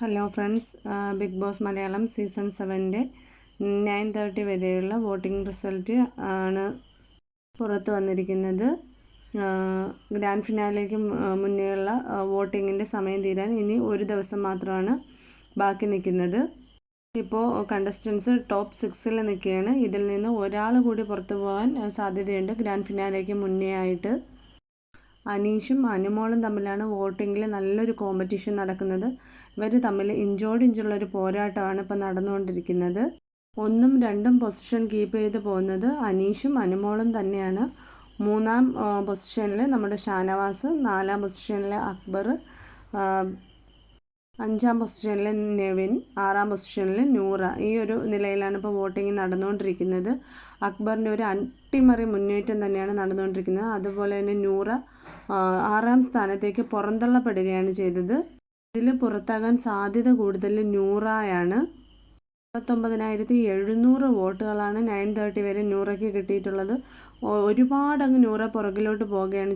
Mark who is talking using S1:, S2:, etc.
S1: Hello friends Big Boss Malayalam season സെവന്റെ nine thirty വരെയുള്ള voting result ആണ് പുറത്ത് വന്നിരിക്കുന്നത്. ഗ്രാൻഡ് ഫിനാലേക്ക് മുന്നേയുള്ള വോട്ടിങ്ങിന്റെ സമയം തീരാൻ ഇനി ഒരു ദിവസം മാത്രമാണ് ബാക്കി നിൽക്കുന്നത്. ഇപ്പോൾ കണ്ടസ്റ്റൻസ് ടോപ്പ് സിക്സിൽ നിൽക്കുകയാണ്. ഇതിൽ നിന്ന് ഒരാൾ കൂടി പുറത്തു പോകാൻ സാധ്യതയുണ്ട്. ഗ്രാൻഡ് ഫിനാലേക്ക് മുന്നേ ആയിട്ട്. അനീഷും അനുമോളും തമ്മിലാണ് വോട്ടിങ്ങിൽ നല്ലൊരു കോമ്പറ്റീഷൻ നടക്കുന്നത്. ഇവർ തമ്മിൽ ഇഞ്ചോട് ഇഞ്ചുള്ളൊരു പോരാട്ടമാണ് ഇപ്പോൾ നടന്നുകൊണ്ടിരിക്കുന്നത്. ഒന്നും രണ്ടും പൊസിഷൻ കീപ്പ് ചെയ്ത് പോകുന്നത് അനീഷും അനുമോളും തന്നെയാണ്. മൂന്നാം പൊസിഷനിൽ നമ്മുടെ ഷാനവാസ് നാലാം പൊസിഷനിൽ അക്ബർ അഞ്ചാം പൊസിഷനിൽ നെവിൻ ആറാം പൊസിഷനിൽ നൂറ. ഈ ഒരു നിലയിലാണ് ഇപ്പോൾ വോട്ടിംഗ് നടന്നുകൊണ്ടിരിക്കുന്നത്. അക്ബറിന്റെ ഒരു അട്ടിമറി മുന്നേറ്റം തന്നെയാണ് നടന്നുകൊണ്ടിരിക്കുന്നത്. അതുപോലെ തന്നെ നൂറ ആറാം സ്ഥാനത്തേക്ക് പുറന്തള്ളപ്പെടുകയാണ് ചെയ്തത്. ഇതിൽ പുറത്താകാൻ സാധ്യത കൂടുതൽ നൂറായാണ്. മുപ്പത്തൊമ്പതിനായിരത്തി എഴുന്നൂറ് വോട്ടുകളാണ് നയൻ തേർട്ടി വരെ നൂറയ്ക്ക് കിട്ടിയിട്ടുള്ളത്. ഒരുപാട് അങ്ങ് നൂറ പുറകിലോട്ട് പോവുകയാണ്